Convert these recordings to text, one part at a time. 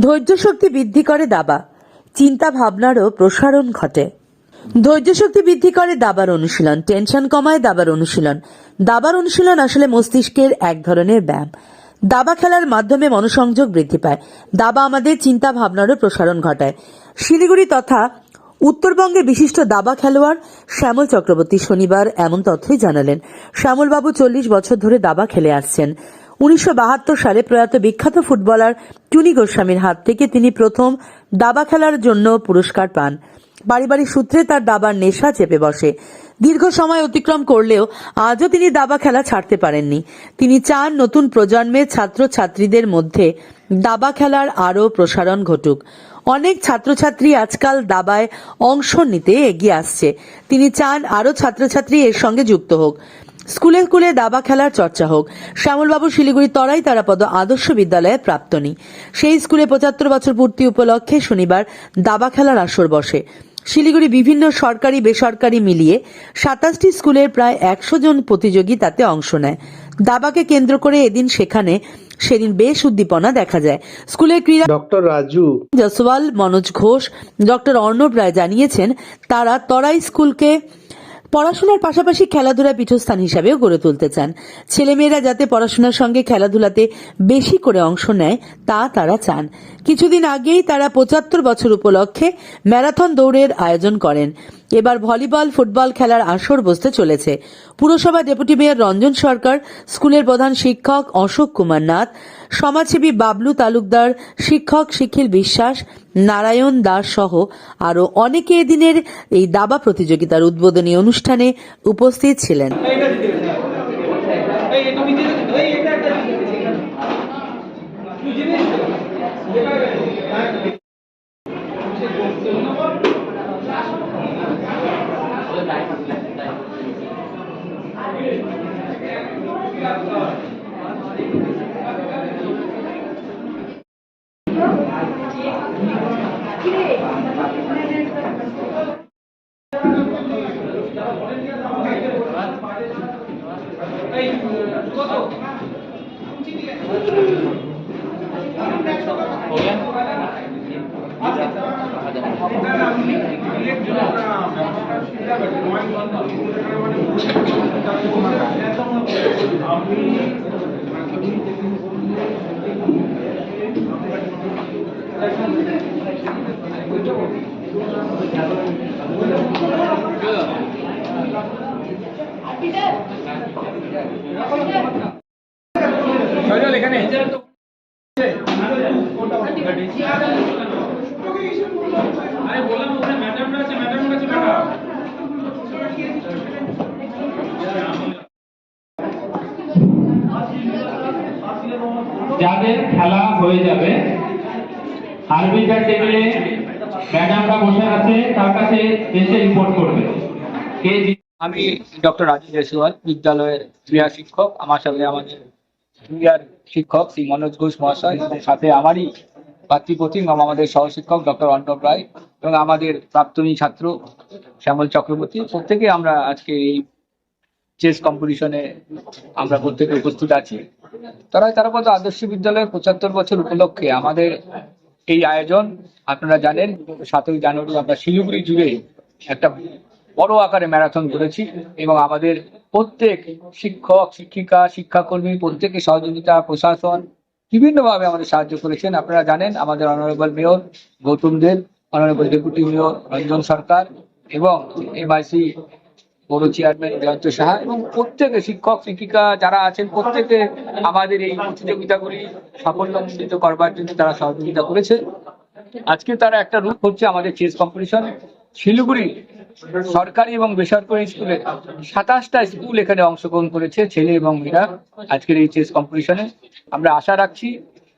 ধৈর্য শক্তি বৃদ্ধি করে দাবা। চিন্তা ভাবনারও প্রসারণ ঘটে। ধৈর্য শক্তি বৃদ্ধি করে দাবার অনুশীলন, টেনশন কমায় দাবার অনুশীলন। দাবার অনুশীলন আসলে মস্তিষ্কের এক ধরনের ব্যায়াম। দাবা খেলার মাধ্যমে মনোসংযোগ বৃদ্ধি পায়। দাবা আমাদের চিন্তা ভাবনারও প্রসারণ ঘটায়। শিলিগুড়ি তথা উত্তরবঙ্গে বিশিষ্ট দাবা খেলোয়াড় শ্যামল চক্রবর্তী শনিবার এমন তথ্যই জানালেন। শ্যামলবাবু চল্লিশ বছর ধরে দাবা খেলে আসছেন। উনিশশো বাহাত্তর সালে প্রয়াত বিখ্যাত ফুটবলার টুনি গোস্বামীর হাত থেকে তিনি প্রথম দাবা খেলার জন্য পুরস্কার পান। পারিবারিক সূত্রে তার দাবার নেশা চেপে বসে। দীর্ঘ সময় অতিক্রম করলেও আজও তিনি দাবা খেলা ছাড়তে পারেননি। তিনি চান নতুন প্রজন্মের ছাত্র ছাত্রীদের মধ্যে দাবা খেলার আরও প্রসারণ ঘটুক। অনেক ছাত্রছাত্রী আজকাল দাবায় অংশ নিতে এগিয়ে আসছে। তিনি চান আরও ছাত্রছাত্রী এর সঙ্গে যুক্ত হোক। স্কুলে স্কুলে দাবা খেলার চর্চা হোক। শ্যামলবাবু শিলিগুড়ি তরাই তারাপদ আদর্শ বিদ্যালয়ে প্রাপ্তনী সেই স্কুলে পঁচাত্তর বছর পূর্তি উপলক্ষে শনিবার দাবা খেলার আসর বসে। শিলিগুড়ি বিভিন্ন সরকারি বেসরকারি মিলিয়ে সাতাশটি স্কুলের প্রায় একশো জন প্রতিযোগী তাতে অংশ নেয়। দাবাকে কেন্দ্র করে এদিন সেখানে সেদিন বেশ উদ্দীপনা দেখা যায়। স্কুলের ক্রীড়া ডক্টর রাজু। জসওয়াল মনোজ ঘোষ ডক্টর অর্ণব রায় জানিয়েছেন তারা তরাই স্কুলকে পড়াশোনার পাশাপাশি খেলাধুলা পীঠস্থান হিসাবেও গড়ে তুলতে চান। ছেলেমেয়েরা যাতে পড়াশোনার সঙ্গে খেলাধুলাতে বেশি করে অংশ নেয়, তা তারা চান। কিছুদিন আগেই তারা পঁচাত্তর বছর উপলক্ষে ম্যারাথন দৌড়ের আয়োজন করেন। এবার ভলিবল, ফুটবল খেলার আসর বসতে চলেছে। পুরসভা ডেপুটি মেয়র রঞ্জন সরকার, স্কুলের প্রধান শিক্ষক অশোক কুমার নাথ সমাজসেবী বাবলু তালুকদার, শিক্ষক শিখিল বিশ্বাস, নারায়ণ দাস সহ আরও অনেকে এদিনের এই দাবা প্রতিযোগিতার উদ্বোধনী অনুষ্ঠানে উপস্থিত ছিলেন। এখানে। আরে বললাম ওখানে ম্যাডামরা আছে ম্যাডামের কাছে পাঠাও যাদের খেলা হয়ে যাবে আরবিটার টেবিলে ম্যাডামরা বসে আছে, তার কাছে এসে রিপোর্ট করবে। কে আমি ডক্টর রাজু জয়সওয়াল, বিদ্যালয়ের ক্রীড়া শিক্ষক, আমার সাথে আমাদের জুনিয়র শিক্ষক শ্রী মনোজ ঘোষ মহাশয় এবং সাথে আমারই পাতৃপতি এবং আমাদের সহশিক্ষক ডক্টর অর্ণব রায় এবং আমাদের প্রাক্তনী ছাত্র শ্যামল চক্রবর্তী। প্রত্যেকে আমরা আজকে এই চেস কম্পিটিশনে আমরা প্রত্যেকে উপস্থিত আছি। তারাই তারাপদ আদর্শ বিদ্যালয়ের পঁচাত্তর বছর উপলক্ষে আমাদের এই আয়োজন। আপনারা জানেন, সাতই জানুয়ারি আমরা শিলিগুড়ি জুড়ে একটা বড় আকারে ম্যারাথন করেছি এবং আমাদের প্রত্যেক শিক্ষক, শিক্ষিকা, শিক্ষাকর্মী প্রত্যেকে সহযোগিতা, প্রশাসন বিভিন্নভাবে আমাদের সাহায্য করেছেন। আপনারা জানেন, আমাদের honourable mayor Goutam Deb honourable deputy mayor Ranjan Sarkar এবং এমআইসি পৌর চেয়ারম্যান জয়ন্ত সাহা এবং প্রত্যেকে শিক্ষক, শিক্ষিকা যারা আছেন, প্রত্যেকে আমাদের এই প্রতিযোগিতাগুলি সাফল্যমণ্ডিত করবার জন্য তারা সহযোগিতা করেছে আজকে তারা একটা রূপ হচ্ছে আমাদের চেস কম্পিটিশন। শিলিগুড়ি সরকারি এবং বেসরকারি স্কুলে সাতাশটা স্কুল এখানে অংশগ্রহণ করেছে, ছেলে এবং মেয়েরা আজকের এই চেস কম্পিটিশনে। আমরা আশা রাখছি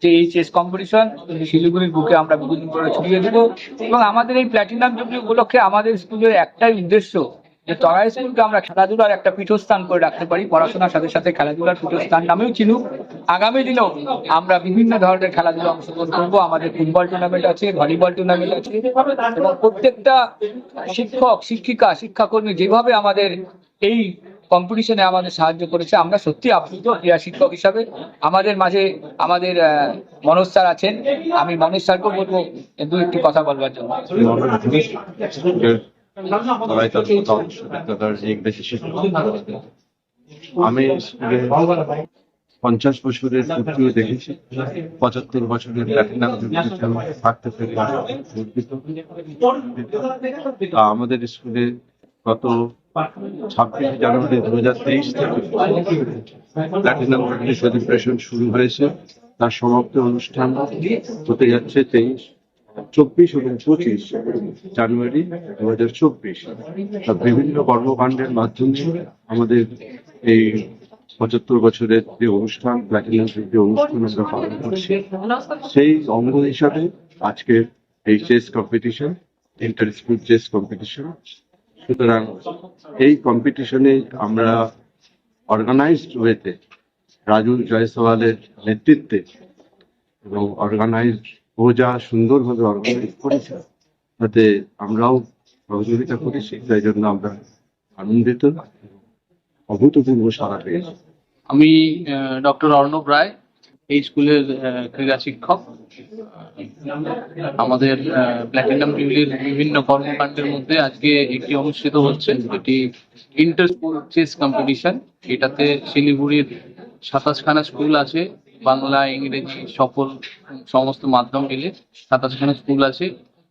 যে এই চেস কম্পিটিশন শিলিগুড়ির বুকে আমরা বিভিন্ন করে ছড়িয়ে দেবো এবং আমাদের এই প্ল্যাটিনাম জুবলি উপলক্ষে আমাদের স্কুলের একটাই উদ্দেশ্য যে তরাই স্কুলকে আমরা খেলাধুলার একটা পীঠস্থান করে রাখতে পারি, পড়াশোনার সাথে সাথে খেলাধুলার পীঠস্থান নামেও চিনুক। আগামী দিনেও আমরা বিভিন্ন ধরনের খেলাধুলা অংশগ্রহণ করব। আমাদের ফুটবল টুর্নামেন্ট আছে, ভলিবল টুর্নামেন্ট আছে এবং প্রত্যেকটা শিক্ষক, শিক্ষিকা, শিক্ষাকর্মী যেভাবে আমাদের এই কম্পিটিশনে আমাদের সাহায্য করেছে, আমরা সত্যি আপ্লুত ক্রীড়া শিক্ষক হিসাবে। আমাদের মাঝে আমাদের মনোজ স্যার আছেন। আমি মনোজ স্যারকেও বলব দু একটি কথা বলবার জন্য। আমি পঞ্চাশ বছরের পূর্তিও দেখেছি পঁচাত্তর বছরের থাকতে আমাদের স্কুলে গত ছাব্বিশে জানুয়ারি দু হাজার তেইশ থেকে প্ল্যাটিনাম সেলিব্রেশন শুরু হয়েছে তার সমাপ্তি অনুষ্ঠান হতে যাচ্ছে তেইশ চব্বিশ এবং পঁচিশ জানুয়ারি দু হাজার চব্বিশ বিভিন্ন কর্মকাণ্ডের মাধ্যমে আমাদের এই পঁচাত্তর বছরের যে অনুষ্ঠান প্ল্যাটিনাম যে অনুষ্ঠান আমরা পালন করছি, সেই অঙ্গ হিসাবে আজকের এই chess competition inter school chess competition সুতরাং এই কম্পিটিশনে আমরা অর্গানাইজড ওয়েতে রাজু জয়সওয়ালের নেতৃত্বে এবং অর্গানাইজড যা সুন্দরভাবে অর্গানাইজ করেছে, তাতে আমরাও সহযোগিতা করেছি, তাই জন্য আমরা আনন্দিত, অভূতপূর্ব সারা পেয়েছি। আমি ডক্টর অর্ণব রায়, এই স্কুলের ক্রীড়া শিক্ষক। আমাদের প্ল্যাটিনাম জুবলির বিভিন্ন কর্মকাণ্ডের মধ্যে আজকে একটি অনুষ্ঠিত হচ্ছে। এটি ইন্টার স্কুল চেস কম্পিটিশন। এটাতে শিলিগুড়ির সাতাশখানা স্কুল আছে। বাংলা, ইংরেজি সকল সমস্ত মাধ্যম মিলে সাতাশখানা স্কুল আছে।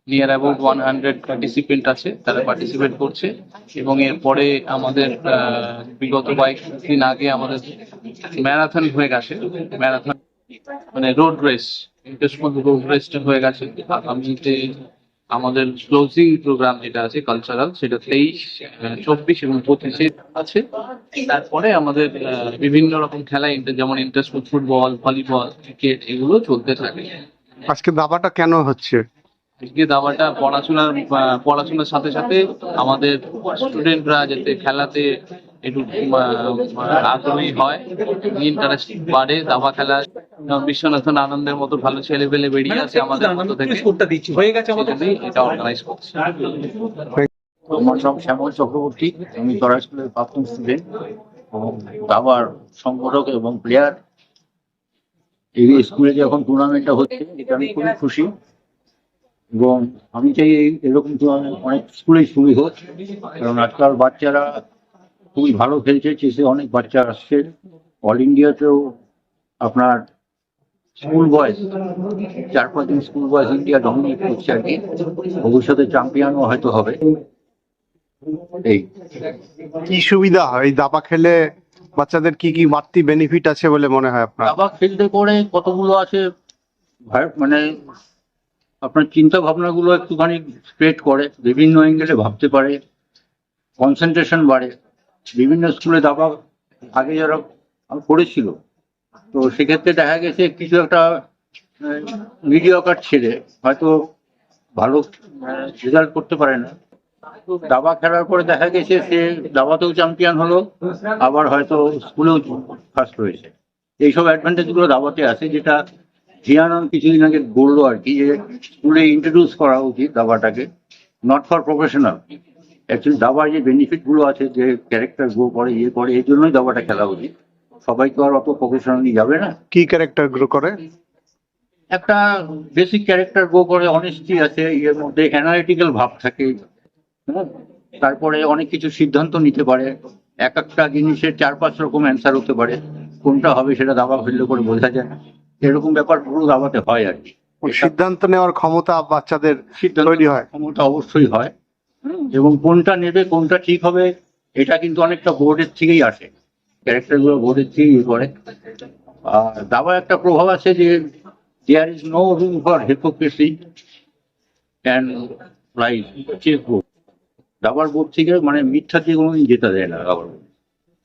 Near about one hundred participant আছে, তারা পার্টিসিপেট করছে। এবং এরপরে আমাদের বিগত কয়েক দিন আগে আমাদের ম্যারাথন হয়ে গেছে। ম্যারাথন মানে রোড রেস রোড রেসটা হয়ে গেছে। আগামীতে আমাদের ক্লোজিং প্রোগ্রাম যেটা আছে কালচারাল সেটা তেইশ চব্বিশ এবং পঁচিশে আছে। তারপরে আমাদের বিভিন্ন রকম খেলা যেমন ইন্টারস্কুল ফুটবল ভলিবল ক্রিকেট এগুলো চলতে থাকে। আজকে দাবাটা কেন হচ্ছে? আজকে দাবাটা পড়াশোনার পড়াশোনার সাথে সাথে আমাদের স্টুডেন্টরা যাতে খেলাতে একটু আগ্রহী হয় ইন্টারেস্ট বাড়ে দাবা খেলা বিশ্বনাথন আনন্দের মতো ভালো ছেলে পেলে বেরিয়ে আসে আমাদের মতো থেকে হয়ে গেছে এটা অর্গানাইজ করছে। আমার নাম শ্যামল চক্রবর্তী আমি তরা স্কুলের প্রাক্তন স্টুডেন্ট এবং দাবার সংগঠক এবং প্লেয়ার এই স্কুলে যে এখন টুর্নামেন্টটা হচ্ছে এটা আমি খুবই খুশি। এবং আমি চাই এই এরকম টুর্নামেন্ট অনেক স্কুলেই শুরু হোক কারণ আজকাল বাচ্চারা খুবই ভালো খেলছে চেসে অনেক বাচ্চা আসছে। অল ইন্ডিয়াতেও আপনার স্কুল বয়স চার পাঁচজন স্কুল বয়স ইন্ডিয়া ডমিনেট করছে আর কি। ভবিষ্যতে চ্যাম্পিয়নও হয়তো হবে। এই। কি সুবিধা হয়? এই দাবা খেলে বাচ্চাদের কি কি বাড়তি বেনিফিট আছে বলে মনে হয় আপনার? দাবা খেলতে করে কতগুলো আছে? মানে আপনার চিন্তা ভাবনাগুলো একটুখানি স্প্রেড করে বিভিন্ন অ্যাঙ্গেলে ভাবতে পারে কনসেন্ট্রেশন বাড়ে। বিভিন্ন স্কুলে দাবা আগে যারা পড়েছিল। তো সেক্ষেত্রে দেখা গেছে কিছু একটা মিডিয়াকার ছেলে হয়তো ভালো রেজাল্ট করতে পারে না। দাবা খেলার পরে দেখা গেছে সে দাবাতেও চ্যাম্পিয়ন হলো, আবার হয়তো স্কুলেও ফার্স্ট হয়েছে। এইসব অ্যাডভান্টেজগুলো দাবাতে আছে, যেটা জিয়ানন কিছুদিন আগে বলল আর কি যে স্কুলে ইন্ট্রোডিউস করা উচিত দাবাটাকে নট ফর প্রফেশনাল অ্যাকচুয়ালি দাবার যে বেনিফিটগুলো আছে যে ক্যারেক্টার গ্রো করে ইয়ে করে এই জন্যই দাবাটা খেলা উচিত। সবাই তো আর অত প্রফেশনালি যাবে না। কি ক্যারেক্টার গ্রো করে? একটা বেসিক ক্যারেক্টার গ্রো করে অনেস্টি আছে এর মধ্যে অ্যানালিটিক্যাল ভাব থাকে। হ্যাঁ? তারপরে অনেক কিছু সিদ্ধান্ত নিতে পারে। এক একটা জিনিসের চার পাঁচ রকম অ্যান্সার হতে পারে। কোনটা হবে সেটা দাবা ফেললে করে বোঝা যায়। না এরকম ব্যাপার পুরো দাবাতে হয় আর কি। সিদ্ধান্ত নেওয়ার ক্ষমতা বাচ্চাদের সিদ্ধান্ত তৈরি হয়। ক্ষমতা অবশ্যই হয়। এবং কোনটা নেবে কোনটা ঠিক হবে এটা কিন্তু অনেকটা বোর্ডের থেকেই আসে। ক্যারেক্টারগুলো বোর্ডের থেকেই ইয়ে করে। আর দাবার একটা প্রভাব আছে যে there is no room for hypocrisy and life chess board দাবার বোর্ড থেকে মানে মিথ্যা দিয়ে কোনোদিন জেতা যায় না দাবার বোর্ড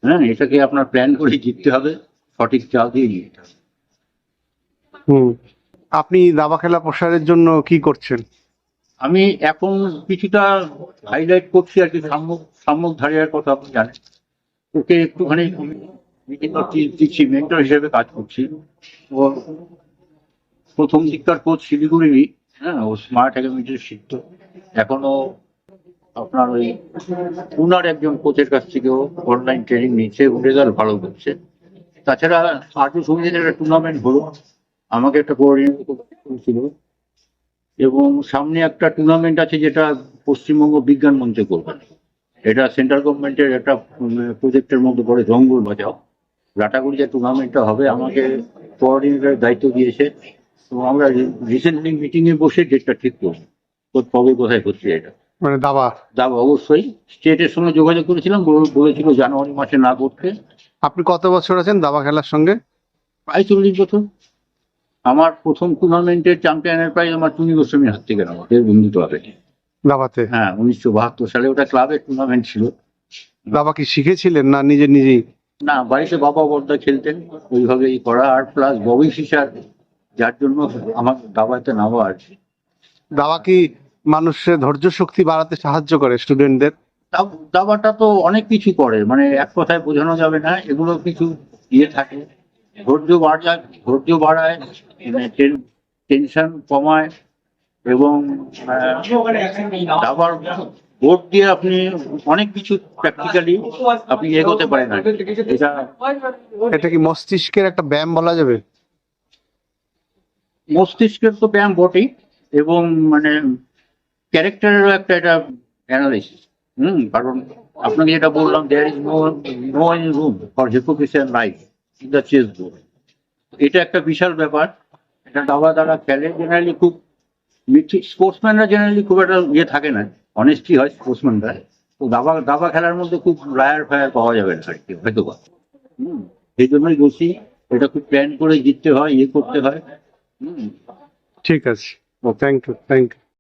হ্যাঁ এটাকে আপনার প্ল্যান করে জিততে হবে সঠিক চাল দিয়ে জিততে হবে। হুম। আপনি দাবা খেলা প্রসারের জন্য কি করছেন? আমি এখন কিছুটা হাইলাইট করছি আর কি সাম্যক সাম্যক ধারিয়ার কথা আপনি জানেন। ওকে একটুখানি বিভিন্ন দিচ্ছি মেন্টর হিসেবে কাজ করছি। ও প্রথম দিককার কোচ শিলিগুড়িরই হ্যাঁ ও স্মার্ট একাডেমিতে শিখত এখনও আপনার ওই পুনার একজন কোচের কাছ থেকেও অনলাইন ট্রেনিং নিচ্ছে রেজাল্ট ভালো করছে। তাছাড়া আর্য সমিতির একটা টুর্নামেন্ট হলো, আমাকে একটা কোঅর্ডিনেট করেছিল এবং সামনে একটা টুর্নামেন্ট আছে যেটা পশ্চিমবঙ্গ বিজ্ঞান মঞ্চে করবে। এটা সেন্ট্রাল গভর্নমেন্টের একটা প্রজেক্টের মধ্যে পড়ে জঙ্গল বাঁচাও। লাটাগুড়ি যে টুর্নামেন্টটা হবে আমাকে কোঅর্ডিনেটরের দায়িত্ব দিয়েছে। এবং আমরা রিসেন্টলি মিটিংয়ে বসে ডেটটা ঠিক করব। কবে কোথায় হচ্ছে এটা? মানে দাবা? দাবা অবশ্যই। স্টেটের সঙ্গে যোগাযোগ করেছিলাম বলেছিল জানুয়ারি মাসে না করতে। আপনি কত বছর আছেন দাবা খেলার সঙ্গে? প্রায় চল্লিশ বছর। আমার প্রথম টুর্নামেন্টের চ্যাম্পিয়নের প্রাইজ আমার টুনি গোস্বামীর হাত থেকে নেওয়া বন্ধু ক্লাবে দাবাতে? হ্যাঁ উনিশশো বাহাত্তর সালে ওটা ক্লাবের টুর্নামেন্ট ছিল। দাবা কি শিখেছিলেন না নিজে নিজেই না বাড়িতে বাবা বড়দা খেলতেন ওইভাবেই করা আর প্লাস ববি ফিশার যার জন্য আমার দাবাতে নামা আর কি। দাবা কি মানুষের ধৈর্য শক্তি বাড়াতে সাহায্য করে স্টুডেন্টদের দাব- দাবাটা তো অনেক কিছু করে মানে এক কথায় বোঝানো যাবে না এগুলো কিছু ইয়ে থাকে। ধৈর্য বাড়ায় ধৈর্য বাড়ায় মানে টেনশন কমায় এবং দাবার বোর্ড দিয়ে আপনি অনেক কিছু প্র্যাকটিক্যালি আপনি এগোতে পারেন এটা এটা কি মস্তিষ্কের একটা ব্যায়াম বলা যাবে? মস্তিষ্কের তো ব্যায়াম বটেই এবং মানে ক্যারেক্টারেরও একটা এটা অ্যানালাইসিস হুম কারণ আপনাকে যেটা বললাম there is no no any room for hypocrisy and life in the chess board এটা একটা বিশাল ব্যাপার। এটা দাবা দ্বারা খেলে জেনারেলি খুব স্পোর্টসম্যানরা জেনারেলি খুব একটা ইয়ে থাকে না। অনেস্টি হয় স্পোর্টসম্যানরা তো দাবা দাবা খেলার মধ্যে খুব লায়ার ফায়ার পাওয়া যাবে না আর কি হয়তো বা হুম সেই জন্যই বলছি এটা খুব প্ল্যান করে জিততে হয় ইয়ে করতে হয়। হুম। ঠিক আছে। ও থ্যাংক ইউ থ্যাংক ইউ